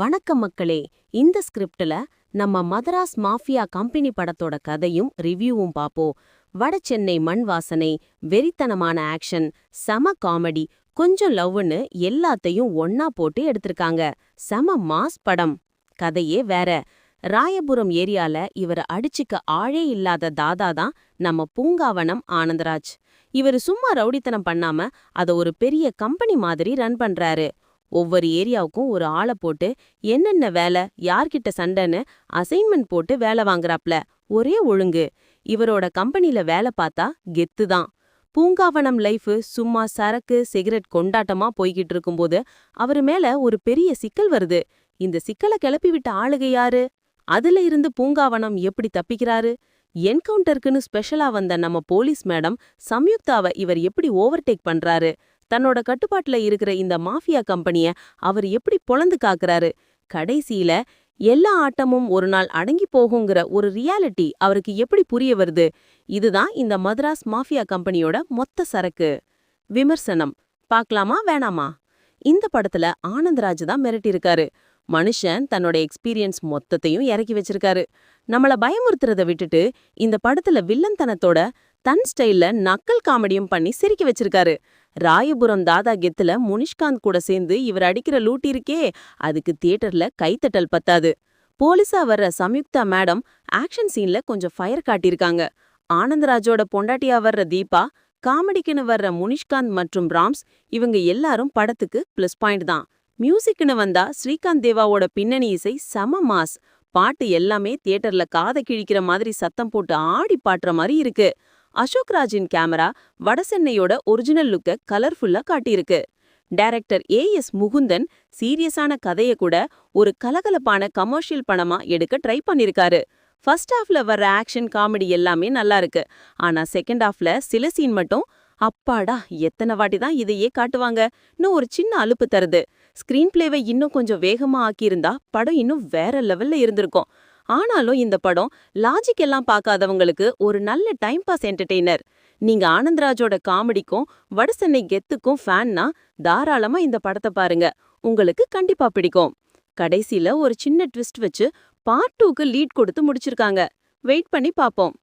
வணக்கம் மக்களே. இந்த ஸ்கிரிப்ட்ல நம்ம மதராஸ் மாஃபியா கம்பெனி படத்தோட கதையும் ரிவ்யூவும் பாப்போம். வட சென்னை மண் வாசனை வெறித்தனமான ஆக்ஷன் சம காமெடி கொஞ்சம் லவ்னு எல்லாத்தையும் ஒன்னா போட்டு எடுத்திருக்காங்க. செம மாஸ் படம். கதையே வேற. ராயபுரம் ஏரியால இவரை அடிச்சுக்க ஆழே இல்லாத தாதா தான் நம்ம பூங்காவனம் ஆனந்தராஜ். இவர் சும்மா ரவுடித்தனம் பண்ணாம அத ஒரு பெரிய கம்பெனி மாதிரி ரன் பண்றாரு. ஒவ்வொரு ஏரியாவுக்கும் ஒரு ஆளை போட்டு என்னென்ன வேலை யார்கிட்ட சண்டைன்னு அசைன்மெண்ட் போட்டு வேலை வாங்குறாப்ல. ஒரே ஒழுங்கு. இவரோட கம்பெனில வேலை பார்த்தா கெத்து தான். பூங்காவனம் லைஃப் சும்மா சரக்கு சிகரெட் கொண்டாட்டமா போய்கிட்டு இருக்கும்போது அவரு மேல ஒரு பெரிய சிக்கல் வருது. இந்த சிக்கலை கிளப்பி விட்ட ஆளுக யாரு? அதுல இருந்து பூங்காவனம் எப்படி தப்பிக்கிறாரு? என்கவுண்டருக்குன்னு ஸ்பெஷலா வந்த நம்ம போலீஸ் மேடம் சம்யுக்தாவை இவர் எப்படி ஓவர்டேக் பண்றாரு? தன்னோட கட்டுப்பாட்டுல இருக்கிற இந்த மாஃபியா கம்பெனிய அவர் எப்படி பொழந்து காக்குறாரு? கடைசியில எல்லா ஆட்டமும் ஒரு நாள் அடங்கி போகுங்கிற ஒரு ரியாலிட்டி அவருக்கு எப்படி புரிய வருது? இதுதான் இந்த மதராஸ் மாஃபியா கம்பெனியோட மொத்த சரக்கு. விமர்சனம். பார்க்கலாமா? வேணாமா? இந்த படத்துல ஆனந்தராஜ் தான் மிரட்டியிருக்காரு. மனுஷன் தன்னோட எக்ஸ்பீரியன்ஸ் மொத்தத்தையும் இறக்கி வச்சிருக்காரு. நம்மள பயமுறுத்துறத விட்டுட்டு இந்த படத்துல வில்லன்தனத்தோட தன் ஸ்டைல்ல நக்கல் காமெடியும் பண்ணி சிரிக்க வச்சிருக்காரு. ராயபுரம் தாதா கெத்துல முனிஷ்காந்த் கூட சேர்ந்து இவர் அடிக்கிற லூட்டி இருக்கே அதுக்கு தியேட்டர்ல கைத்தட்டல் பத்தாது. போலீஸா வர்ற சம்யுக்தா மேடம் ஆக்ஷன் சீன்ல கொஞ்சம் ஃபயர் காட்டியிருக்காங்க. ஆனந்தராஜோட பொண்டாட்டியா வர்ற தீபா காமெடிக்குன்னு வர்ற முனிஷ்காந்த் மற்றும் ராம்ஸ் இவங்க எல்லாரும் படத்துக்கு பிளஸ் பாயிண்ட் தான். மியூசிக்னு வந்தா ஸ்ரீகாந்த் தேவாவோட பின்னணி இசை சம மாஸ். பாட்டு எல்லாமே தியேட்டர்ல காதை கிழிக்கிற மாதிரி சத்தம் போட்டு ஆடி பாட்டுற மாதிரி இருக்கு. அசோக் ராஜின் கேமரா வடசென்னையோட ஒரிஜினல் லுக்க கலர்ஃபுல்லா காட்டியிருக்கு. டைரக்டர் ஏ எஸ் முகுந்தன் சீரியஸான கதைய கூட ஒரு கலகலப்பான கமர்ஷியல் படமா எடுக்க ட்ரை பண்ணிருக்காரு ஃபர்ஸ்ட் ஹாஃப்ல வர்ற ஆக்ஷன் காமெடி எல்லாமே நல்லா இருக்கு. ஆனா செகண்ட் ஹாஃப்ல சில சீன் மட்டும் அப்பாடா எத்தனை வாட்டி தான் இதையே காட்டுவாங்க. இன்னும் ஒரு சின்ன அலுப்பு தருது. ஸ்கிரீன் பிளேவை இன்னும் கொஞ்சம் வேகமா ஆக்கியிருந்தா படம் இன்னும் வேற லெவல்ல இருந்திருக்கும். ஆனாலும் இந்த படம் லாஜிக் எல்லாம் பார்க்காதவங்களுக்கு ஒரு நல்ல டைம் பாஸ் என்டர்டெய்னர் நீங்க ஆனந்த்ராஜோட காமெடிக்கும் வடசென்னை கெத்துக்கும் ஃபேன்னா தாராளமா இந்த படத்தை பாருங்க. உங்களுக்கு கண்டிப்பா பிடிக்கும். கடைசியில ஒரு சின்ன ட்விஸ்ட் வச்சு பார்ட் டூக்கு லீட் கொடுத்து முடிச்சிருக்காங்க. வெயிட் பண்ணி பாப்போம்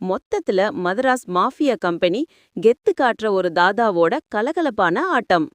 மொத்தத்துல மதராஸ் மாஃபியா கம்பெனி கெத்து காட்டுற ஒரு தாதாவோட கலகலப்பான ஆட்டம்.